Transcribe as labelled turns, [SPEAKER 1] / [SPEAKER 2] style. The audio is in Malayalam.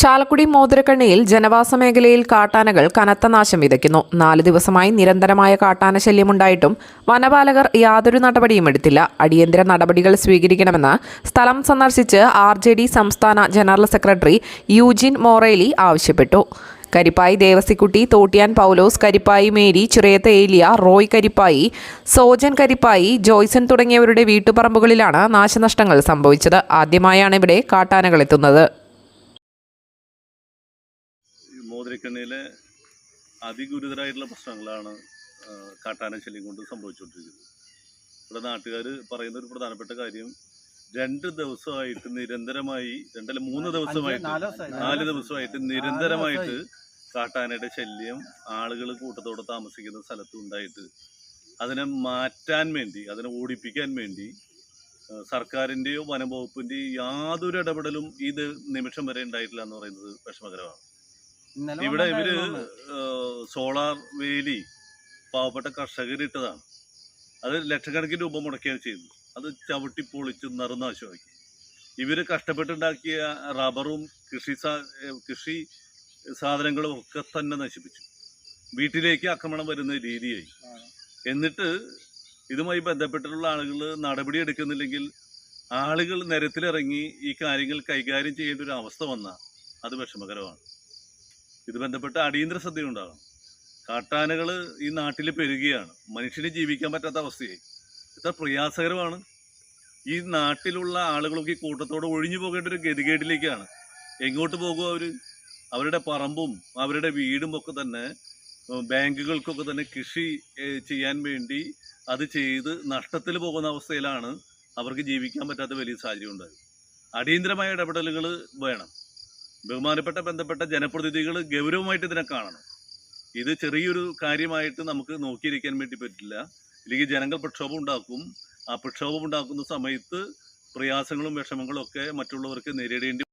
[SPEAKER 1] ചാലക്കുടി മോതിരക്കണ്ണിയിൽ ജനവാസ മേഖലയിൽ കാട്ടാനകൾ കനത്ത നാശം വിതയ്ക്കുന്നു. നാല് ദിവസമായി നിരന്തരമായ കാട്ടാന ശല്യമുണ്ടായിട്ടും വനപാലകർ യാതൊരു നടപടിയും എടുത്തില്ല. അടിയന്തര നടപടികൾ സ്വീകരിക്കണമെന്ന് സ്ഥലം സന്ദർശിച്ച് ആർ സംസ്ഥാന ജനറൽ സെക്രട്ടറി യൂജിൻ മോറേലി ആവശ്യപ്പെട്ടു. കരിപ്പായി ദേവസിക്കുട്ടി തോട്ടിയാൻ പൗലോസ് കരിപ്പായി മേരി ചിറയത്തെ ഏലിയ റോയ് കരിപ്പായി സോജൻ കരിപ്പായി ജോയ്സൺ തുടങ്ങിയവരുടെ വീട്ടുപറമ്പുകളിലാണ് നാശനഷ്ടങ്ങൾ സംഭവിച്ചത്. ആദ്യമായാണ് ഇവിടെ കാട്ടാനകൾ എത്തുന്നത്.
[SPEAKER 2] ഈ അതിഗുരുതരായിട്ടുള്ള പ്രശ്നങ്ങളാണ് കാട്ടാന ശല്യം കൊണ്ട് സംഭവിച്ചുകൊണ്ടിരിക്കുന്നത്. ഇവിടെ നാട്ടുകാർ പറയുന്ന ഒരു പ്രധാനപ്പെട്ട കാര്യം രണ്ട് ദിവസമായിട്ട് നിരന്തരമായി രണ്ടല്ല മൂന്ന് ദിവസമായിട്ട് നാല് ദിവസമായിട്ട് നിരന്തരമായിട്ട് കാട്ടാനയുടെ ശല്യം ആളുകൾ കൂട്ടത്തോടെ താമസിക്കുന്ന സ്ഥലത്ത് ഉണ്ടായിട്ട് അതിനെ മാറ്റാൻ വേണ്ടി അതിനെ ഓടിപ്പിക്കാൻ വേണ്ടി സർക്കാരിന്റെയോ സർക്കാരിന്റെയോ വനംവകുപ്പിന്റെയോ യാതൊരു ഇടപെടലും ഇത് നിമിഷം വരെ ഉണ്ടായിട്ടില്ല എന്ന് പറയുന്നത് വിഷമകരമാണ്. ഇവിടെ ഇവർ സോളാർ വേലി പാവപ്പെട്ട കർഷകരിട്ടതാണ് അത് ലക്ഷക്കണക്കിന് രൂപ മുടക്കുകയാണ് ചെയ്യുന്നത്. അത് ചവിട്ടി പൊളിച്ച് നറുനാശമാക്കി. ഇവർ കഷ്ടപ്പെട്ടുണ്ടാക്കിയ റബ്ബറും കൃഷി സാ- കൃഷി സാധനങ്ങളും ഒക്കെ തന്നെ നശിപ്പിച്ചു. വീട്ടിലേക്ക് ആക്രമണം വരുന്ന രീതിയായി. എന്നിട്ട് ഇതുമായി ബന്ധപ്പെട്ടിട്ടുള്ള ആളുകൾ നടപടി എടുക്കുന്നില്ലെങ്കിൽ ആളുകൾ നിരത്തിലിറങ്ങി ഈ കാര്യങ്ങൾ കൈകാര്യം ചെയ്യേണ്ട ഒരു അവസ്ഥ വന്നാൽ അത് വിഷമകരമാണ്. ഇത് ബന്ധപ്പെട്ട് അടിയന്തര ശ്രദ്ധ ഉണ്ടാകണം കാട്ടാനകൾ ഈ നാട്ടിൽ പെരുകയാണ്. മനുഷ്യന് ജീവിക്കാൻ പറ്റാത്ത അവസ്ഥയായി. എത്ര പ്രയാസകരമാണ്. ഈ നാട്ടിലുള്ള ആളുകളൊക്കെ ഈ കൂട്ടത്തോടെ ഒഴിഞ്ഞു പോകേണ്ട ഒരു ഗതികേടിലേക്കാണ്. എങ്ങോട്ട് പോകും അവർ അവരുടെ പറമ്പും അവരുടെ വീടും ഒക്കെ തന്നെ ബാങ്കുകൾക്കൊക്കെ തന്നെ കൃഷി ചെയ്യാൻ വേണ്ടി അത് ചെയ്ത് നഷ്ടത്തിൽ പോകുന്ന അവസ്ഥയിലാണ് അവർക്ക് ജീവിക്കാൻ പറ്റാത്ത വലിയ സാഹചര്യം ഉണ്ടായത്. അടിയന്തരമായ ഇടപെടലുകൾ വേണം. ബഹുമാനപ്പെട്ട ബന്ധപ്പെട്ട ജനപ്രതിനിധികൾ ഗൗരവമായിട്ട് ഇതിനെ കാണണം. ഇത് ചെറിയൊരു കാര്യമായിട്ട് നമുക്ക് നോക്കിയിരിക്കാൻ വേണ്ടി പറ്റില്ല. ഇല്ലെങ്കിൽ ജനങ്ങൾ പ്രക്ഷോഭം ഉണ്ടാക്കും. ആ പ്രക്ഷോഭം ഉണ്ടാക്കുന്ന സമയത്ത് പ്രയാസങ്ങളും വിഷമങ്ങളും ഒക്കെ മറ്റുള്ളവർക്ക് നേരിടേണ്ടി